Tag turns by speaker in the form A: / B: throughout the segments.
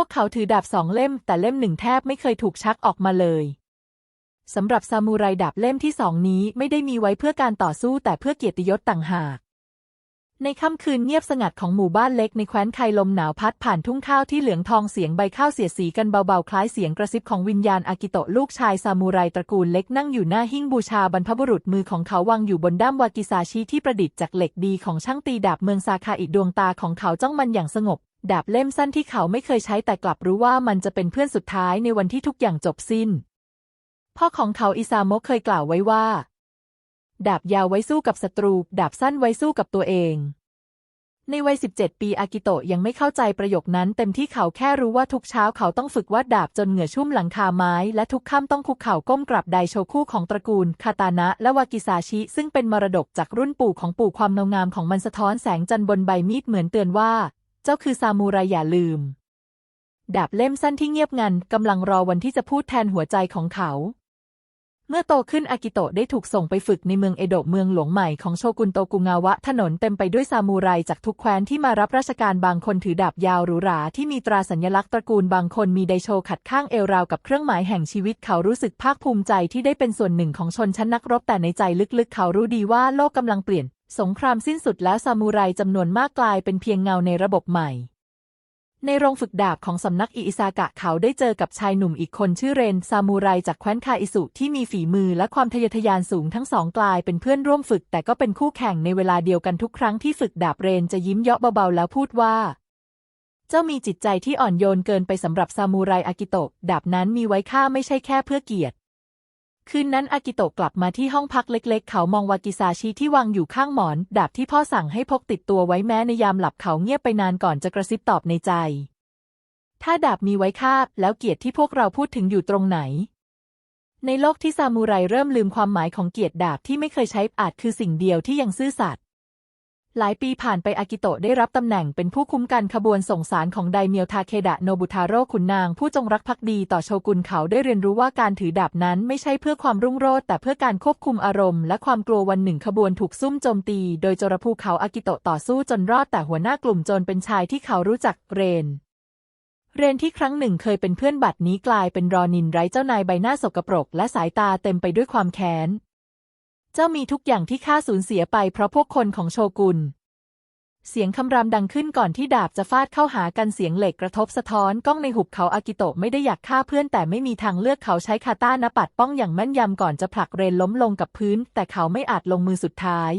A: วกเขาถือดาบสองเล่ม แต่เล่มหนึ่งแทบไม่เคยถูกชักออกมาเลยสำหรับซามูไรดาบเล่มที่สองนี้ไม่ได้มีไว้เพื่อการต่อสู้แต่เพื่อเกียรติยศต่างหาก ในค่ำคืนเงียบสงัดของหมู่บ้านเล็กในแคว้นไคลมหนาวพัดผ่านทุ่งข้าวที่เหลืองทองเสียงใบข้าวเสียสีกันเบาๆ คล้ายเสียงกระซิบของวิญญาณอากิโตะลูกชายซามูไรตระกูลเล็กนั่งอยู่หน้าหิ้งบูชาบรรพบุรุษมือของเขาวางอยู่บนด้ามวากิซาชิที่ประดิษฐ์จากเหล็กดีของช่างตีดาบเมืองซาคาอิดวงตาของเขาจ้องมันอย่างสงบดาบเล่มสั้นที่เขาไม่เคยใช้แต่กลับรู้ว่ามันจะเป็นเพื่อนสุดท้ายในวันที่ทุกอย่างจบสิ้น พ่อของเขาอิซาโมะเคยกล่าวไว้ว่า ดาบยาวไว้สู้กับศัตรู ดาบสั้นไว้สู้กับตัวเอง ในวัย 17 ปีอากิโตะยังไม่เข้าใจประโยคนั้น เต็มที่เขาแค่รู้ว่าทุกเช้าเขาต้องฝึกวาดดาบจนเหงื่อชุ่มหลังคาไม้ และทุกค่ำต้องคุกเข่าก้มกราบไดโชคู่ของตระกูลคาตานะ และวากิซาชิ ซึ่งเป็นมรดกจากรุ่นปู่ของปู่ความเงางามของมันสะท้อนแสงจันทร์บนใบมีดเหมือนเตือนว่า เจ้าคือซามูไรอย่าลืม ดาบเล่มสั้นที่เงียบงันกำลังรอวันที่จะพูดแทนหัวใจของเขา เมื่อโตขึ้นอากิโตะได้ถูกส่งไปฝึกในเมืองเอโดะเมืองหลวงใหม่ของโชกุนโตกุงาวะ ถนนเต็มไปด้วยซามูไรจากทุกแคว้นที่มารับราชการบางคนถือดาบยาวหรูหราที่มีตราสัญลักษณ์ตระกูลบางคนมีไดโชขัดข้างเอวราวกับเครื่องหมายแห่งชีวิตเขารู้สึกภาคภูมิใจที่ได้เป็นส่วนหนึ่งของชนชั้นนักรบแต่ในใจลึกๆ เขารู้ดีว่าโลกกำลังเปลี่ยน สงครามสิ้นสุดแล้วซามูไรจำนวนมากกลายเป็นเพียงเงาในระบบใหม่ ในโรงฝึกดาบของสำนักอิอิซากะเขาได้เจอกับชายหนุ่มอีกคนชื่อเรนซามูไรจากแคว้นคาอิสุที่มีฝีมือและความทะเยอทะยานสูงทั้งสองกลายเป็นเพื่อนร่วมฝึก แต่ก็เป็นคู่แข่งในเวลาเดียวกันทุกครั้งที่ฝึกดาบเรนจะยิ้มเยาะเบาๆแล้วพูดว่าเจ้ามีจิตใจที่อ่อนโยนเกินไปสำหรับซามูไรอากิโตะดาบนั้นมีไว้ค่าไม่ใช่แค่เพื่อเกียรติ คืนนั้นอากิโตะกลับมาที่ห้องพักเล็กๆ เขามองวากิซาชิที่วางอยู่ข้างหมอน ดาบที่พ่อสั่งให้พกติดตัวไว้แม้ในยามหลับเขาเงียบไปนานก่อนจะกระซิบตอบในใจ ถ้าดาบมีไว้ค่าแล้วเกียรติที่พวกเราพูดถึงอยู่ตรงไหน ในโลกที่ซามูไรเริ่มลืมความหมายของเกียรติดาบที่ไม่เคยใช้อาจคือสิ่งเดียวที่ยังซื่อสัตย์ หลายปีผ่านไปอากิโตะได้รับตำแหน่งเป็นผู้คุ้มกันขบวนส่งสารของไดเมียวทาเคดะโนบุทาโร่ขุนนางผู้จงรักภักดีต่อโชกุนเขาได้เรียนรู้ว่าการถือดาบนั้นไม่ใช่เพื่อความรุ่งโรจน์แต่เพื่อการควบคุมอารมณ์และความกลัววันหนึ่งขบวนถูกซุ่มโจมตี โดยโจรภูเขาอากิโตะต่อสู้จนรอดแต่หัวหน้ากลุ่มโจรเป็นชายที่เขารู้จักเรนเรนที่ครั้งหนึ่งเคยเป็นเพื่อนบัดนี้กลายเป็นรอนินไร้เจ้านายใบหน้าสกปรก และสายตาเต็มไปด้วยความแค้น เจ้ามีทุกอย่างที่ข้าสูญเสียไปเพราะพวกคนของโชกุน เสียงคำรามดังขึ้นก่อนที่ดาบจะฟาดเข้าหากันเสียงเหล็กกระทบสะท้อนกล้องในหุบเขาอากิโตะไม่ได้อยากฆ่าเพื่อนแต่ไม่มีทางเลือกเขาใช้คาต้านปัดป้องอย่างแม่นยำก่อนจะผลักเรนล้มลงกับพื้น แต่เขาไม่อาจลงมือสุดท้าย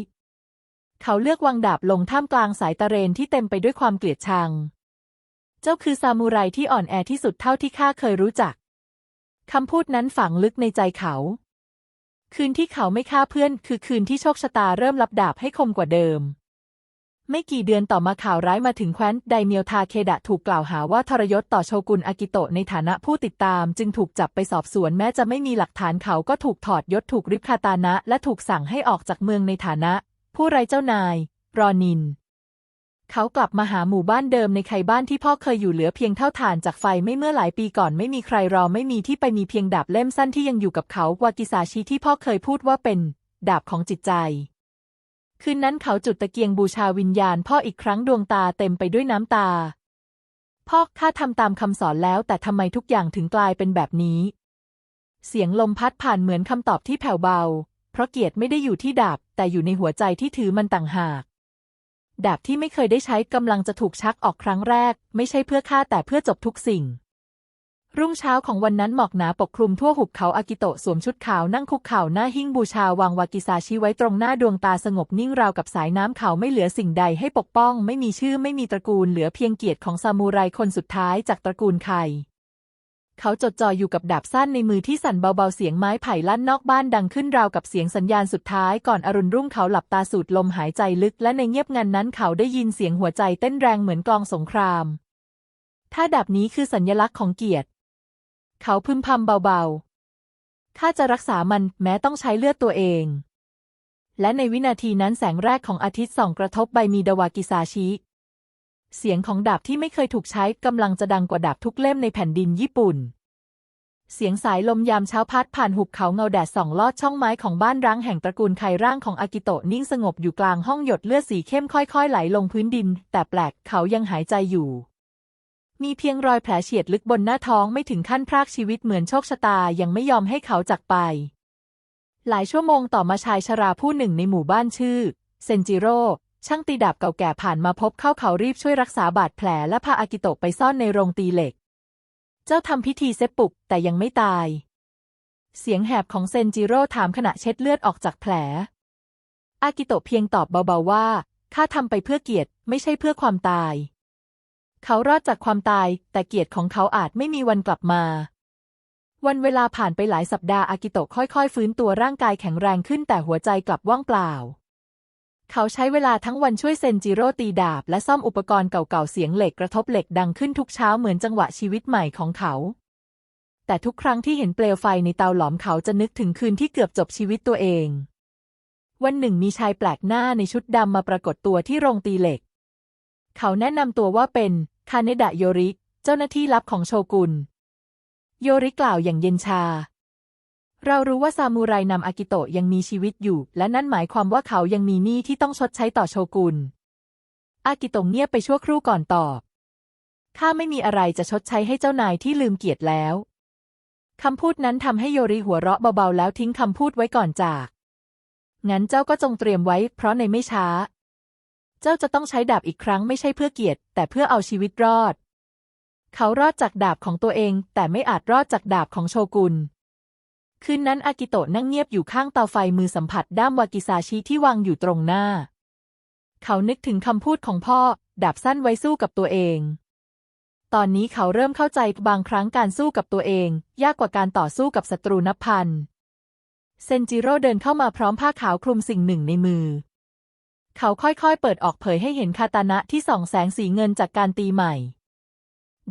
A: เขาเลือกวางดาบลงท่ามกลางสายตะเรนที่เต็มไปด้วยความเกลียดชัง เจ้าคือซามูไรที่อ่อนแอที่สุดเท่าที่ข้าเคยรู้จักคำพูดนั้นฝังลึกในใจเขา คืนที่เขาไม่ฆ่าเพื่อน คือคืนที่โชคชะตาเริ่มรับดาบให้คมกว่าเดิม ไม่กี่เดือนต่อมาข่าวร้ายมาถึงแคว้นไดเมียวทาเคดะถูกกล่าวหาว่าทรยศต่อโชกุนอากิโตะในฐานะผู้ติดตาม จึงถูกจับไปสอบสวนแม้จะไม่มีหลักฐานเขาก็ถูกถอดยศถูกริบคาตานะ และถูกสั่งให้ออกจากเมืองในฐานะ ผู้ไร้เจ้านาย รอนิน เขากลับมาหาหมู่บ้านเดิมในไคบ้านที่พ่อเคยอยู่เหลือเพียงเท่าฐานจากไฟไม่เมื่อหลายปีก่อนไม่มีใครรอไม่มีที่ไปมีเพียงดาบเล่มสั้นที่ยังอยู่กับเขาวากิซาชิที่พ่อเคยพูดว่าเป็นดาบของจิตใจ คืนนั้นเขาจุดตะเกียงบูชาวิญญาณพ่ออีกครั้งดวงตาเต็มไปด้วยน้ำตา พ่อข้าทำตามคำสอนแล้วแต่ทำไมทุกอย่างถึงกลายเป็นแบบนี้ เสียงลมพัดผ่านเหมือนคำตอบที่แผ่วเบา เพราะเกียรติไม่ได้อยู่ที่ดาบแต่อยู่ในหัวใจที่ถือมันต่างหาก ดาบที่ไม่เคยได้ใช้กำลังจะถูกชักออกครั้งแรก ไม่ใช่เพื่อฆ่าแต่เพื่อจบทุกสิ่ง รุ่งเช้าของวันนั้นหมอกหนาปกคลุมทั่วหุบเขาอากิโตะสวมชุดขาวนั่งคุกเข่าหน้าหิ้งบูชาวางวากิซาชิไว้ตรงหน้าดวงตาสงบนิ่งราวกับสายน้ำเขาไม่เหลือสิ่งใดให้ปกป้อง ไม่มีชื่อไม่มีตระกูลเหลือเพียงเกียรติของซามูไรคนสุดท้ายจากตระกูลไค เขาจดจ่ออยู่กับดาบสั้นในมือที่สั่นเบาๆเสียงไม้ไผ่ลั่นนอกบ้านดังขึ้นราวกับเสียงสัญญาณสุดท้ายก่อนอรุณรุ่งเขาหลับตาสูดลมหายใจลึก และในเงียบงันนั้นเขาได้ยินเสียงหัวใจเต้นแรงเหมือนกลองสงคราม ถ้าดาบนี้คือสัญลักษณ์ของเกียรติ เขาพึมพำเบาๆข้าจะรักษามันแม้ต้องใช้เลือดตัวเอง และในวินาทีนั้นแสงแรกของอาทิตย์ส่องกระทบใบมีดาวากิซาชิ เสียงของดาบที่ไม่เคยถูกใช้กำลังจะดังกว่าดาบทุกเล่มในแผ่นดินญี่ปุ่น เสียงสายลมยามเช้าพัดผ่านหุบเขาเงาแดดส่องลอดช่องไม้ของบ้านร้างแห่งตระกูลไคร่างของอากิโตะนิ่งสงบอยู่กลางห้องหยดเลือดสีเข้มค่อยๆ ไหลลงพื้นดิน แต่แปลกเขายังหายใจอยู่มีเพียงรอยแผลเฉียดลึกบนหน้าท้องไม่ถึงขั้นพรากชีวิตเหมือนโชคชะตายังไม่ยอมให้เขาจากไป หลายชั่วโมงต่อมาชายชราผู้หนึ่งในหมู่บ้านชื่อ เซนจิโร่ ช่างตีดาบเก่าแก่ผ่านมาพบเข้าเขารีบช่วยรักษาบาดแผลและพาอากิโตะไปซ่อนในโรงตีเหล็ก เจ้าทำพิธีเซปปุกแต่ยังไม่ตาย เสียงแหบของเซนจิโร่ถามขณะเช็ดเลือดออกจากแผล อากิโตะเพียงตอบเบาๆว่าข้าทำไปเพื่อเกียรติไม่ใช่เพื่อความตาย เขารอดจากความตาย แต่เกียรติของเขาอาจไม่มีวันกลับมา วันเวลาผ่านไปหลายสัปดาห์อากิโตะค่อยๆ ฟื้นตัวร่างกายแข็งแรงขึ้นแต่หัวใจกลับว่างเปล่า เขาใช้เวลาทั้งวันช่วยเซนจิโร่ตีดาบ และซ่อมอุปกรณ์เก่าๆเสียงเหล็กกระทบเหล็กดังขึ้นทุกเช้าเหมือนจังหวะชีวิตใหม่ของเขา แต่ทุกครั้งที่เห็นเปลวไฟในเตาหลอมเขาจะนึกถึงคืนที่เกือบจบชีวิตตัวเอง วันหนึ่งมีชายแปลกหน้าในชุดดำมาปรากฏตัวที่โรงตีเหล็ก เขาแนะนำตัวว่าเป็นคาเนดะโยริ เจ้าหน้าที่ลับของโชกุนโยริกล่าวอย่างเย็นชา เรารู้ว่าซามูไรนำอากิโตะยังมีชีวิตอยู่ และนั่นหมายความว่าเขายังมีหนี้ที่ต้องชดใช้ต่อโชกุน อากิโตะเงียบไปชั่วครู่ก่อนตอบ ข้าไม่มีอะไรจะชดใช้ให้เจ้านายที่ลืมเกียรติแล้ว คำพูดนั้นทำให้โยริหัวเราะเบาๆแล้วทิ้งคำพูดไว้ก่อนจาก งั้นเจ้าก็จงเตรียมไว้ เพราะในไม่ช้า เจ้าจะต้องใช้ดาบอีกครั้งไม่ใช่เพื่อเกียรติ แต่เพื่อเอาชีวิตรอด เขารอดจากดาบของตัวเอง แต่ไม่อาจรอดจากดาบของโชกุน คืนนั้นอากิโตะนั่งเงียบอยู่ข้างเตาไฟมือสัมผัสด้ามวากิซาชิที่วางอยู่ตรงหน้า เขานึกถึงคำพูดของพ่อ ดาบสั้นไว้สู้กับตัวเอง ตอนนี้เขาเริ่มเข้าใจบางครั้งการสู้กับตัวเอง ยากกว่าการต่อสู้กับศัตรูนับพัน เซนจิโร่เดินเข้ามาพร้อมผ้าขาวคลุมสิ่งหนึ่งในมือ เขาค่อยๆ เปิดออกเผยให้เห็นคาตานะที่ส่องแสงสีเงินจากการตีใหม่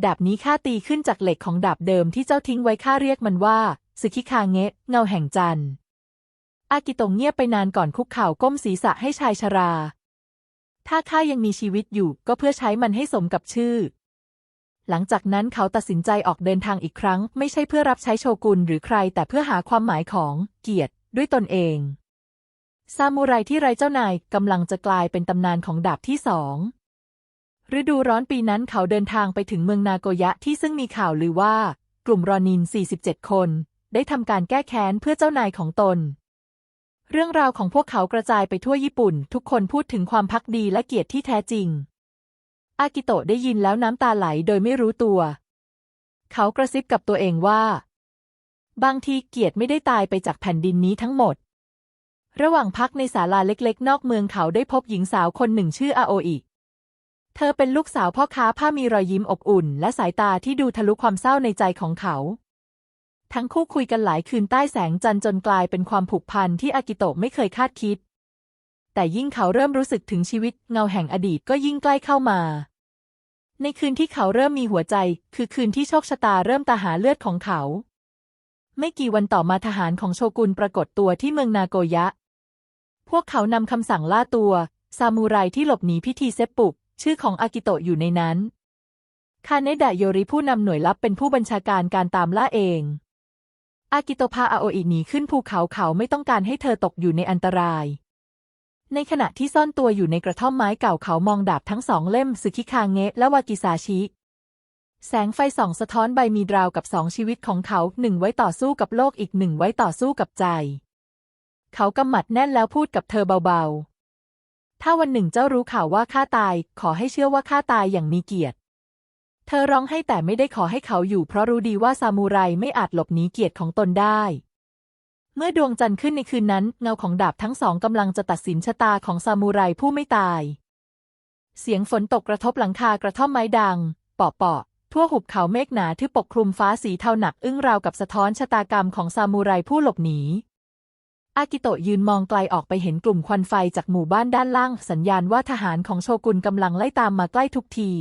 A: ดาบนี้ข้าตีขึ้นจากเหล็กของดาบเดิมที่เจ้าทิ้งไว้ข้าเรียกมันว่า สึคิคาเงะ เงาแห่งจันทร์ อากิโตะเงียบไปนานก่อนคุกเข่าก้มศีรษะให้ชายชรา ถ้าข้ายังมีชีวิตอยู่ก็เพื่อใช้มันให้สมกับชื่อ หลังจากนั้นเขาตัดสินใจออกเดินทางอีกครั้ง ไม่ใช่เพื่อรับใช้โชกุนหรือใคร แต่เพื่อหาความหมายของเกียรติด้วยตนเอง ซามูไรที่ไร้เจ้านายกำลังจะกลายเป็นตำนานของดาบที่สองฤดูร้อนปีนั้นเขาเดินทางไปถึงเมืองนาโกยะที่ซึ่งมีข่าวลือว่า กลุ่มรอนิน 47 คน ได้ทำการแก้แค้นเพื่อเจ้านายของตน เรื่องราวของพวกเขากระจายไปทั่วญี่ปุ่น ทุกคนพูดถึงความพักดีและเกียรติที่แท้จริง อากิโตะได้ยินแล้วน้ำตาไหลโดยไม่รู้ตัว เขากระซิบกับตัวเองว่า บางทีเกียรติไม่ได้ตายไปจากแผ่นดินนี้ทั้งหมด ระหว่างพักในศาลาเล็กๆ นอกเมืองเขาได้พบหญิงสาวคนหนึ่งชื่ออาโออิเธอเป็นลูกสาวพ่อค้าผ้ามีรอยยิ้มอบอุ่น และสายตาที่ดูทะลุความเศร้าในใจของเขา ทั้งคู่คุยกันหลายคืนใต้แสงจันทร์จนกลายเป็นความผูกพันที่อากิโตะไม่เคยคาดคิด แต่ยิ่งเขาเริ่มรู้สึกถึงชีวิตเงาแห่งอดีตก็ยิ่งใกล้เข้ามา ในคืนที่เขาเริ่มมีหัวใจ คือคืนที่โชคชะตาเริ่มตาหาเลือดของเขา ไม่กี่วันต่อมาทหารของโชกุนปรากฏตัวที่เมืองนาโกยะ พวกเขานำคำสั่งล่าตัว ซามูไรที่หลบหนีพิธีเซปปุก ชื่อของอากิโตะอยู่ในนั้น คาเนดะโยริผู้นำหน่วยลับเป็นผู้บัญชาการการตามล่าเอง อากิโตะพาอาโออิหนีขึ้นภูเขาเขาไม่ต้องการให้เธอตกอยู่ในอันตราย ในขณะที่ซ่อนตัวอยู่ในกระท่อมไม้เก่าเขามองดาบทั้งสองเล่มสึคิคางเงะและวากิซาชิ แสงไฟส่องสะท้อนใบมีดราวกับสองชีวิตของเขาหนึ่งไว้ต่อสู้กับโลกอีกหนึ่งไว้ต่อสู้กับใจ เขากำหมัดแน่นแล้วพูดกับเธอเบาๆ ถ้าวันหนึ่งเจ้ารู้ข่าวว่าข้าตาย ขอให้เชื่อว่าข้าตายอย่างมีเกียรติ เธอร้องให้แต่ไม่ได้ขอให้เขาอยู่เพราะรู้ดีว่าซามูไรไม่อาจหลบหนีเกียรติของตนได้ เมื่อดวงจันทร์ขึ้นในคืนนั้น เงาของดาบทั้งสองกำลังจะตัดสินชะตาของซามูไรผู้ไม่ตาย เสียงฝนตกกระทบหลังคากระท่อมไม้ดัง เปาะๆทั่วหุบเขาเมฆหนาที่ปกคลุมฟ้าสีเทาหนักอึ้งราวกับสะท้อนชะตากรรมของซามูไรผู้หลบหนี อากิโตะยืนมองไกลออกไปเห็นกลุ่มควันไฟจากหมู่บ้านด้านล่าง สัญญาณว่าทหารของโชกุนกำลังไล่ตามมาใกล้ทุกที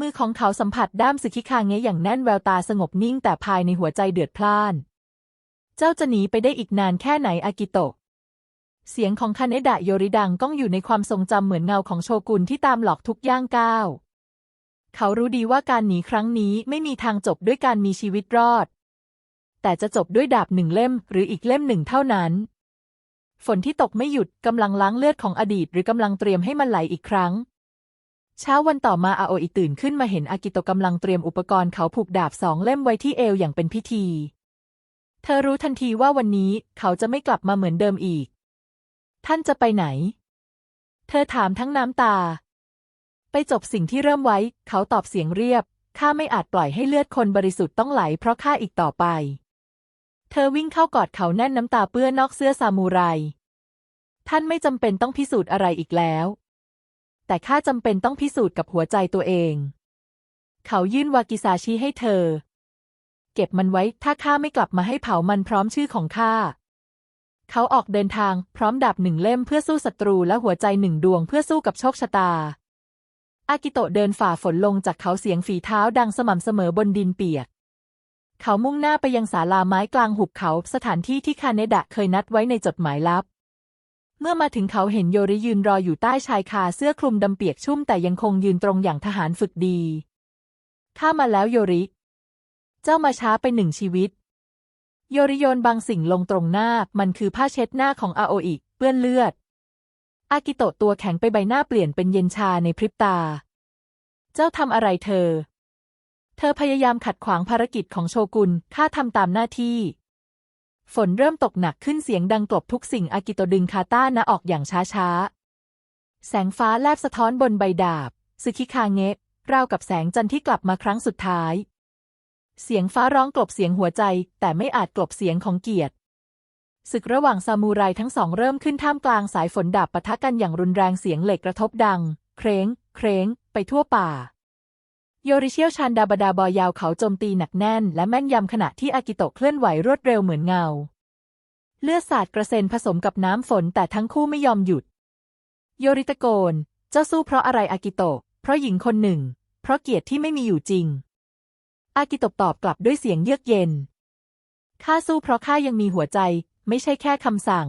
A: มือของเขาสัมผัสด้ามสึคิคางเงะอย่างแน่นแววตาสงบนิ่งแต่ภายในหัวใจเดือดพล่าน เจ้าจะหนีไปได้อีกนานแค่ไหนอากิโตะ เสียงของคาเนดะโยริดังก้องอยู่ในความทรงจำเหมือนเงาของโชกุนที่ตามหลอกทุกย่างก้าว เขารู้ดีว่าการหนีครั้งนี้ไม่มีทางจบด้วยการมีชีวิตรอด แต่จะจบด้วยดาบหนึ่งเล่มหรืออีกเล่มหนึ่งเท่านั้น ฝนที่ตกไม่หยุดกำลังล้างเลือดของอดีต หรือกำลังเตรียมให้มันไหลอีกครั้ง เช้าวันต่อมาอาโออิตื่นขึ้นมาเห็นอากิโตกำลังเตรียมอุปกรณ์เขาผูกดาบสองเล่มไว้ที่เอวอย่างเป็นพิธี เธอรู้ทันทีว่าวันนี้เขาจะไม่กลับมาเหมือนเดิมอีก ท่านจะไปไหน เธอถามทั้งน้ำตา ไปจบสิ่งที่เริ่มไว้ เขาตอบเสียงเรียบ ข้าไม่อาจปล่อยให้เลือดคนบริสุทธิ์ต้องไหลเพราะข้าอีกต่อไป เธอวิ่งเข้ากอดเขาแน่นน้ำตาเปื้อนนอกเสื้อซามูไร ท่านไม่จำเป็นต้องพิสูจน์อะไรอีกแล้ว แต่ข้าจำเป็นต้องพิสูจน์กับหัวใจตัวเอง เขายื่นวากิซาชิให้เธอ เก็บมันไว้ถ้าข้าไม่กลับมาให้เผามันพร้อมชื่อของข้า เขาออกเดินทางพร้อมดาบหนึ่งเล่มเพื่อสู้ศัตรูและหัวใจหนึ่งดวงเพื่อสู้กับโชคชะตา อากิโตะเดินฝ่าฝนลงจากเขาเสียงฝีเท้าดังสม่ำเสมอบนดินเปียกเขามุ่งหน้าไปยังศาลาไม้กลางหุบเขาสถานที่ที่คาเนดะเคยนัดไว้ในจดหมายลับ เมื่อมาถึงเขาเห็นโยริยืนรออยู่ใต้ชายคาเสื้อคลุมดำเปียกชุ่มแต่ยังคงยืนตรงอย่างทหารฝึกดี ข้ามาแล้วโยริ เจ้ามาช้าไปหนึ่งชีวิต โยริโยนบางสิ่งลงตรงหน้า มันคือผ้าเช็ดหน้าของอาโออิเปื้อนเลือด อากิโตะตัวแข็งไปใบหน้าเปลี่ยนเป็นเย็นชาในพริบตา เจ้าทำอะไรเธอ เธอพยายามขัดขวางภารกิจของโชกุนข้าทำตามหน้าที่ ฝนเริ่มตกหนักขึ้นเสียงดังกลบทุกสิ่งอากิโตดึงคาต้านะออกอย่างช้าๆ แสงฟ้าแลบสะท้อนบนใบดาบซึคิคาเงะราวกับแสงจันทร์ที่กลับมาครั้งสุดท้าย เสียงฟ้าร้องกลบเสียงหัวใจ แต่ไม่อาจกลบเสียงของเกียรติศึกระหว่างซามูไรทั้งสองเริ่มขึ้นท่ามกลางสายฝนดาบปะทะกันอย่างรุนแรงเสียงเหล็กกระทบดัง เคร้ง เคร้ง ไปทั่วป่า โยริเชียวชานดาบดาบอยาวเขาโจมตีหนักแน่น และแม่นยำขณะที่อากิโตะเคลื่อนไหวรวดเร็วเหมือนเงา เลือดสาดกระเซ็นผสมกับน้ำฝนแต่ทั้งคู่ไม่ยอมหยุด โยริตะโกน เจ้าสู้เพราะอะไรอากิโตะ เพราะหญิงคนหนึ่ง เพราะเกียรติที่ไม่มีอยู่จริง อากิโตะตอบกลับด้วยเสียงเยือกเย็นข้าสู้เพราะข้ายังมีหัวใจ ไม่ใช่แค่คำสั่ง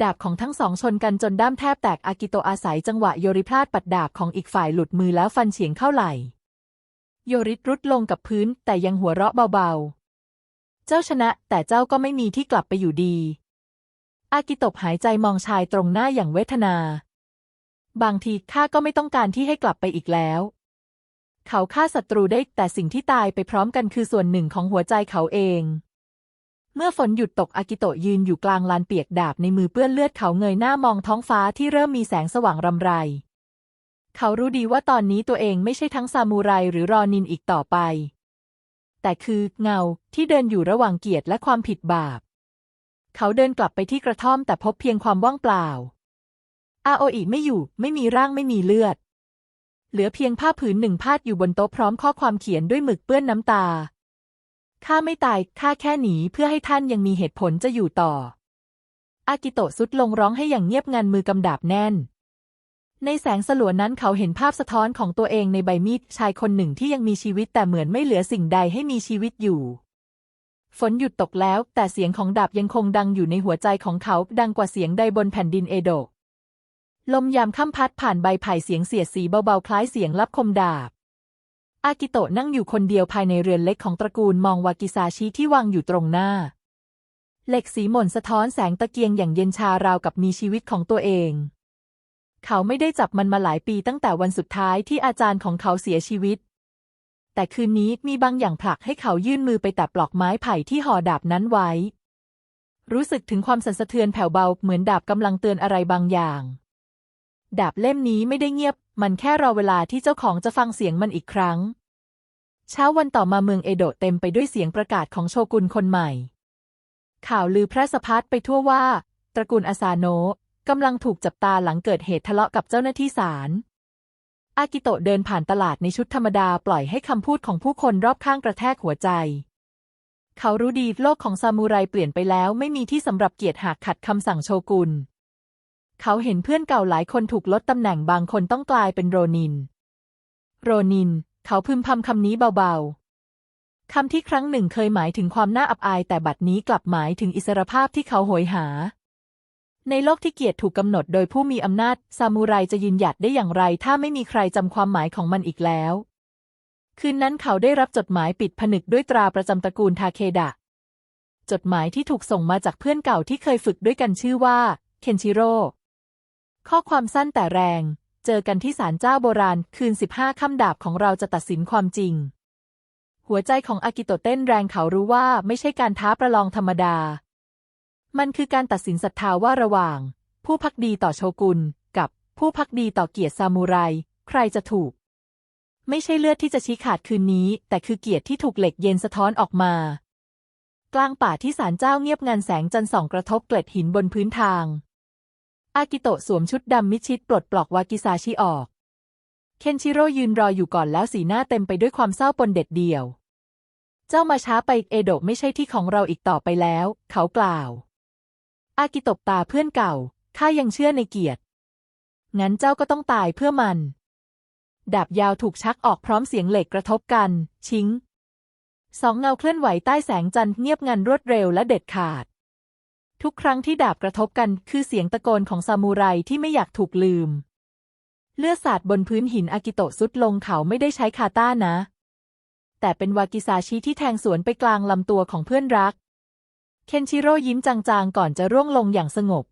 A: ดาบของทั้งสองชนกันจนด้ามแทบแตกอากิโตะอาศัยจังหวะโยริพลาดปัดดาบของอีกฝ่ายหลุดมือแล้วฟันเฉียงเข้าไหล่โยริรุดลงกับพื้นแต่ยังหัวเราะเบาๆ เจ้าชนะแต่เจ้าก็ไม่มีที่กลับไปอยู่ดี อากิโตะหายใจมองชายตรงหน้าอย่างเวทนา บางทีข้าก็ไม่ต้องการที่ให้กลับไปอีกแล้ว เขาฆ่าศัตรูได้แต่สิ่งที่ตายไปพร้อมกันคือส่วนหนึ่งของหัวใจเขาเอง เมื่อฝนหยุดตกอากิโตะยืนอยู่กลางลานเปียกดาบในมือเปื้อนเลือดเขาเงยหน้ามองท้องฟ้าที่เริ่มมีแสงสว่างรำไร เขารู้ดีว่าตอนนี้ตัวเองไม่ใช่ทั้งซามูไรหรือรอนินอีกต่อไป แต่คือเงาที่เดินอยู่ระหว่างเกียรติและความผิดบาป เขาเดินกลับไปที่กระท่อมแต่พบเพียงความว่างเปล่า อาโออิไม่อยู่ ไม่มีร่างไม่มีเลือด เหลือเพียงผ้าผืนหนึ่งพาดอยู่บนโต๊ะพร้อมข้อความเขียนด้วยหมึกเปื้อนน้ำตา ข้าไม่ตาย ข้าแค่หนีเพื่อให้ท่านยังมีเหตุผลจะอยู่ต่อ อากิโตะสุดลงร้องให้อย่างเงียบงันมือกำดาบแน่น ในแสงสลัวนั้นเขาเห็นภาพสะท้อนของตัวเองในใบมีดชายคนหนึ่งที่ยังมีชีวิตแต่เหมือนไม่เหลือสิ่งใดให้มีชีวิตอยู่ ฝนหยุดตกแล้ว แต่เสียงของดาบยังคงดังอยู่ในหัวใจของเขาดังกว่าเสียงใดบนแผ่นดินเอโดะลมยามค่ำพัดผ่านใบไผ่เสียงเสียดสีเบาๆคล้ายเสียงลับคมดาบ อากิโตะนั่งอยู่คนเดียวภายในเรือนเล็กของตระกูลมองวากิซาชิที่วางอยู่ตรงหน้า เหล็กสีหม่นสะท้อนแสงตะเกียงอย่างเย็นชาราวกับมีชีวิตของตัวเอง เขาไม่ได้จับมันมาหลายปีตั้งแต่วันสุดท้ายที่อาจารย์ของเขาเสียชีวิต แต่คืนนี้มีบางอย่างผลักให้เขายื่นมือไปแตะปลอกไม้ไผ่ที่ห่อดาบนั้นไว้ รู้สึกถึงความสั่นสะเทือนแผ่วเบาเหมือนดาบกำลังเตือนอะไรบางอย่าง ดาบเล่มนี้ไม่ได้เงียบ มันแค่รอเวลาที่เจ้าของจะฟังเสียงมันอีกครั้ง เช้าวันต่อมาเมืองเอโดะเต็มไปด้วยเสียงประกาศของโชกุนคนใหม่ ข่าวลือแพร่สะพัดไปทั่วว่า ตระกูลอาซาโนะกำลังถูกจับตาหลังเกิดเหตุทะเลาะกับเจ้าหน้าที่ศาล อากิโตะเดินผ่านตลาดในชุดธรรมดาปล่อยให้คำพูดของผู้คนรอบข้างกระแทกหัวใจ เขารู้ดีโลกของซามูไรเปลี่ยนไปแล้วไม่มีที่สำหรับเกียรติหากขัดคำสั่งโชกุน เขาเห็นเพื่อนเก่าหลายคนถูกลดตำแหน่งบางคนต้องกลายเป็นโรนิน โรนิน เขาพึมพำคำนี้เบาๆ คำที่ครั้งหนึ่งเคยหมายถึงความน่าอับอายแต่บัดนี้กลับหมายถึงอิสรภาพที่เขาโหยหา ในโลกที่เกียรติถูกกำหนดโดยผู้มีอำนาจ ซามูไรจะยืนหยัดได้อย่างไร ถ้าไม่มีใครจำความหมายของมันอีกแล้ว คืนนั้นเขาได้รับจดหมายปิดผนึกด้วยตราประจำตระกูลทาเคดะ จดหมายที่ถูกส่งมาจากเพื่อนเก่าที่เคยฝึกด้วยกันชื่อว่าเคนชิโร่ ข้อความสั้นแต่แรง เจอกันที่ศาลเจ้าโบราณคืนสิบห้าค่ำดาบของเราจะตัดสินความจริง หัวใจของอากิโตเต้นแรงเขารู้ว่าไม่ใช่การท้าประลองธรรมดา มันคือการตัดสินศรัทธาว่าระหว่าง ผู้พักดีต่อโชกุน กับผู้พักดีต่อเกียรติซามูไร ใครจะถูก ไม่ใช่เลือดที่จะชี้ขาดคืนนี้ แต่คือเกียรติที่ถูกเหล็กเย็นสะท้อนออกมากลางป่าที่ศาลเจ้าเงียบงันแสงจันทร์ส่องกระทบเกล็ดหินบนพื้นทาง อากิโตะสวมชุดดำมิดชิดปลดปลอกวากิซาชิออก เคนชิโร่ยืนรออยู่ก่อนแล้วสีหน้าเต็มไปด้วยความเศร้าปนเด็ดเดี่ยว เจ้ามาช้าไปเอโดะไม่ใช่ที่ของเราอีกต่อไปแล้ว เขากล่าว อากิโตะตาเพื่อนเก่า ข้ายังเชื่อในเกียรติ งั้นเจ้าก็ต้องตายเพื่อมัน ดาบยาวถูกชักออกพร้อมเสียงเหล็กกระทบกัน ชิง สองเงาเคลื่อนไหวใต้แสงจันทร์เงียบงันรวดเร็วและเด็ดขาด ทุกครั้งที่ดาบกระทบกันคือเสียงตะโกนของซามูไรที่ไม่อยากถูกลืม เลือดสาดบนพื้นหินอากิโตะสุดลงเขาไม่ได้ใช้คาต้านะ แต่เป็นวากิซาชิที่แทงสวนไปกลางลำตัวของเพื่อนรัก เคนชิโร่ยิ้มจางๆก่อนจะร่วงลงอย่างสงบ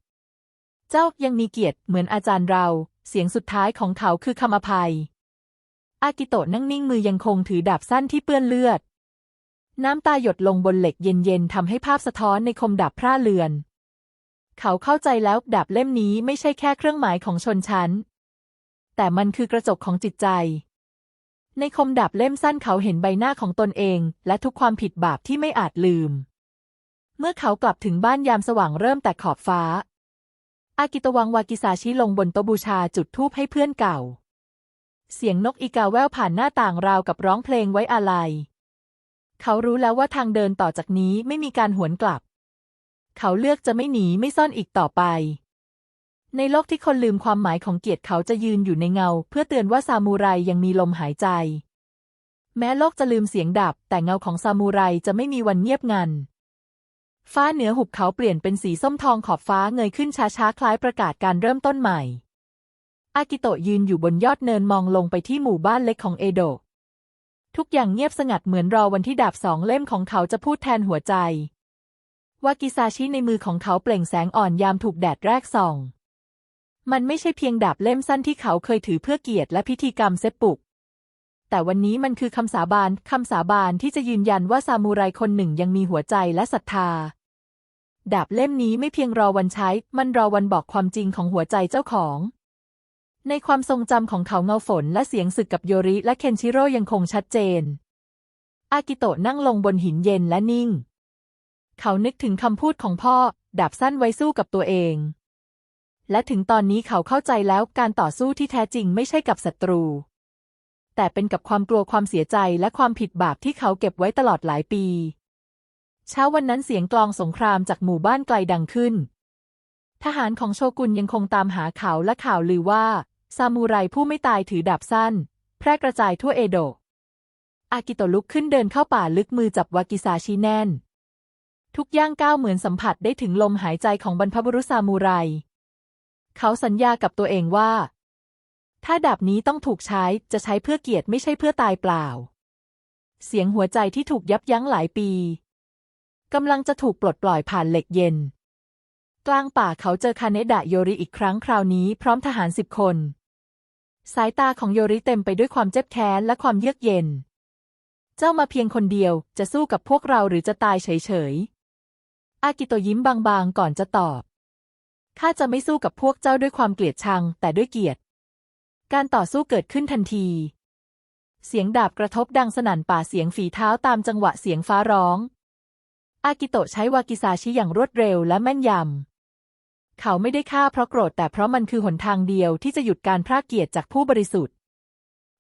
A: เจ้ายังมีเกียรติเหมือนอาจารย์เรา เสียงสุดท้ายของเขาคือคำอภัย อากิโตะนั่งนิ่งมือยังคงถือดาบสั้นที่เปื้อนเลือด น้ำตาหยดลงบนเหล็กเย็นๆทำให้ภาพสะท้อนในคมดาบพร่าเลือน เขาเข้าใจแล้วดาบเล่มนี้ไม่ใช่แค่เครื่องหมายของชนชั้น แต่มันคือกระจกของจิตใจ ในคมดาบเล่มสั้นเขาเห็นใบหน้าของตนเอง และทุกความผิดบาปที่ไม่อาจลืม เมื่อเขากลับถึงบ้านยามสว่างเริ่มแต่ขอบฟ้า อากิตวังวากิซาชิลงบนโต๊ะบูชาจุดธูปให้เพื่อนเก่า เสียงนกอีกาแว่วผ่านหน้าต่างราวกับร้องเพลงไว้อาลัย เขารู้แล้วว่าทางเดินต่อจากนี้ไม่มีการหวนกลับ เขาเลือกจะไม่หนีไม่ซ่อนอีกต่อไป ในโลกที่คนลืมความหมายของเกียรติเขาจะยืนอยู่ในเงา เพื่อเตือนว่าซามูไรยังมีลมหายใจ แม้โลกจะลืมเสียงดับ แต่เงาของซามูไรจะไม่มีวันเงียบงัน ฟ้าเหนือหุบเขาเปลี่ยนเป็นสีส้มทองขอบฟ้าเงยขึ้นช้าๆคล้ายประกาศการเริ่มต้นใหม่อากิโตะยืนอยู่บนยอดเนินมองลงไปที่หมู่บ้านเล็กของเอโดะ ทุกอย่างเงียบสงัดเหมือนรอวันที่ดาบสองเล่มของเขาจะพูดแทนหัวใจ วากิซาชิในมือของเขาเปล่งแสงอ่อนยามถูกแดดแรกส่อง มันไม่ใช่เพียงดาบเล่มสั้นที่เขาเคยถือเพื่อเกียรติและพิธีกรรมเซปปุก แต่วันนี้มันคือคำสาบานคำสาบานที่จะยืนยันว่าซามูไรคนหนึ่งยังมีหัวใจและศรัทธา ดาบเล่มนี้ไม่เพียงรอวันใช้ มันรอวันบอกความจริงของหัวใจเจ้าของ ในความทรงจำของเขาเงาฝนและเสียงศึกกับโยริและเคนชิโร่ยังคงชัดเจน อากิโตะนั่งลงบนหินเย็นและนิ่ง เขานึกถึงคำพูดของพ่อ ดาบสั้นไว้สู้กับตัวเอง และถึงตอนนี้เขาเข้าใจแล้วการต่อสู้ที่แท้จริงไม่ใช่กับศัตรู แต่เป็นกับความกลัวความเสียใจและความผิดบาปที่เขาเก็บไว้ตลอดหลายปี เช้าวันนั้นเสียงกลองสงครามจากหมู่บ้านไกลดังขึ้น ทหารของโชกุนยังคงตามหาเขาและข่าวลือว่า ซามูไรผู้ไม่ตายถือดาบสั้น แพร่กระจายทั่วเอโดะ อากิโตะลุกขึ้นเดินเข้าป่าลึกมือจับวากิซาชิแน่น ทุกย่างก้าวเหมือนสัมผัสได้ถึงลมหายใจของบรรพบุรุษซามูไร เขาสัญญากับตัวเองว่า ถ้าดาบนี้ต้องถูกใช้จะใช้เพื่อเกียรติไม่ใช่เพื่อตายเปล่า เสียงหัวใจที่ถูกยับยั้งหลายปีกำลังจะถูกปลดปล่อยผ่านเหล็กเย็น กลางป่าเขาเจอคาเนดะโยริอีกครั้งคราวนี้พร้อมทหารสิบคน สายตาของโยริเต็มไปด้วยความเจ็บแค้นและความเยือกเย็น เจ้ามาเพียงคนเดียวจะสู้กับพวกเราหรือจะตายเฉยๆ อากิโตยิ้มบางๆก่อนจะตอบ ข้าจะไม่สู้กับพวกเจ้าด้วยความเกลียดชังแต่ด้วยเกียรติ การต่อสู้เกิดขึ้นทันที เสียงดาบกระทบดังสนั่นป่าเสียงฝีเท้าตามจังหวะเสียงฟ้าร้อง อากิโตใช้วากิซาชิอย่างรวดเร็วและแม่นยำ เขาไม่ได้ฆ่าเพราะโกรธแต่เพราะมันคือหนทางเดียวที่จะหยุดการพรากเกียรติจากผู้บริสุทธิ์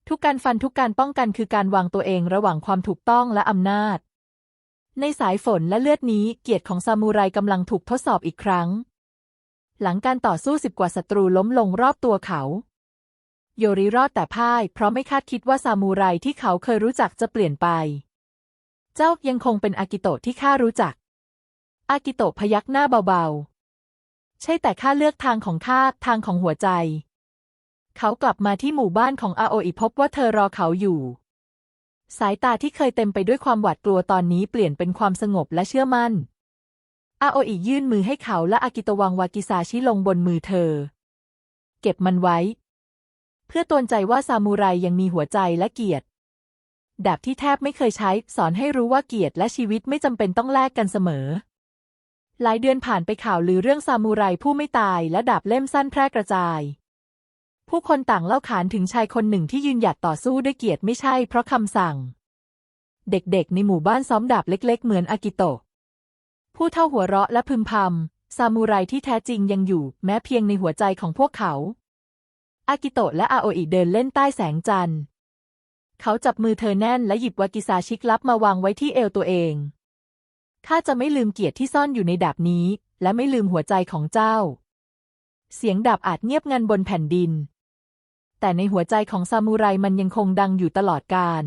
A: ทุกการฟันทุกการป้องกันคือการวางตัวเองระหว่างความถูกต้องและอำนาจ ในสายฝนและเลือดนี้เกียรติของซามูไรกำลังถูกทดสอบอีกครั้ง หลังการต่อสู้สิบกว่าศัตรูล้มลงรอบตัวเขา โยริรอดแต่พ่าย เพราะไม่คาดคิดว่าซามูไรที่เขาเคยรู้จักจะเปลี่ยนไป เจ้ายังคงเป็นอากิโตะที่ข้ารู้จักอากิโตะพยักหน้าเบาๆ ใช่แต่ข้าเลือกทางของข้าทางของหัวใจ เขากลับมาที่หมู่บ้านของอาโออิพบว่าเธอรอเขาอยู่ สายตาที่เคยเต็มไปด้วยความหวาดกลัวตอนนี้เปลี่ยนเป็นความสงบและเชื่อมั่น อาโออิยื่นมือให้เขาและอากิตวางวากิซาชิลงบนมือเธอ เก็บมันไว้ เพื่อตือนใจว่าซามูไรยังมีหัวใจและเกียรติดาบที่แทบไม่เคยใช้ สอนให้รู้ว่าเกียรติและชีวิตไม่จำเป็นต้องแลกกันเสมอ หลายเดือนผ่านไปข่าวลือเรื่องซามูไรผู้ไม่ตายและดาบเล่มสั้นแพร่กระจาย ผู้คนต่างเล่าขานถึงชายคนหนึ่งที่ยืนหยัดต่อสู้ด้วยเกียรติไม่ใช่เพราะคำสั่ง เด็กๆ ในหมู่บ้านซ้อมดาบเล็ก ๆ เหมือนอากิโตะ ผู้เท่าหัวเราะและพึมพำซามูไรที่แท้จริงยังอยู่ แม้เพียงในหัวใจของพวกเขา อากิโตะและอาโออิเดินเล่นใต้แสงจันทร์ เขาจับมือเธอแน่นและหยิบวากิซาชิกลับมาวางไว้ที่เอวตัวเอง ข้าจะไม่ลืมเกียรติที่ซ่อนอยู่ในดาบนี้ และไม่ลืมหัวใจของเจ้า เสียงดาบอาจเงียบงันบนแผ่นดิน แต่ในหัวใจของซามูไรมันยังคงดังอยู่ตลอดกาล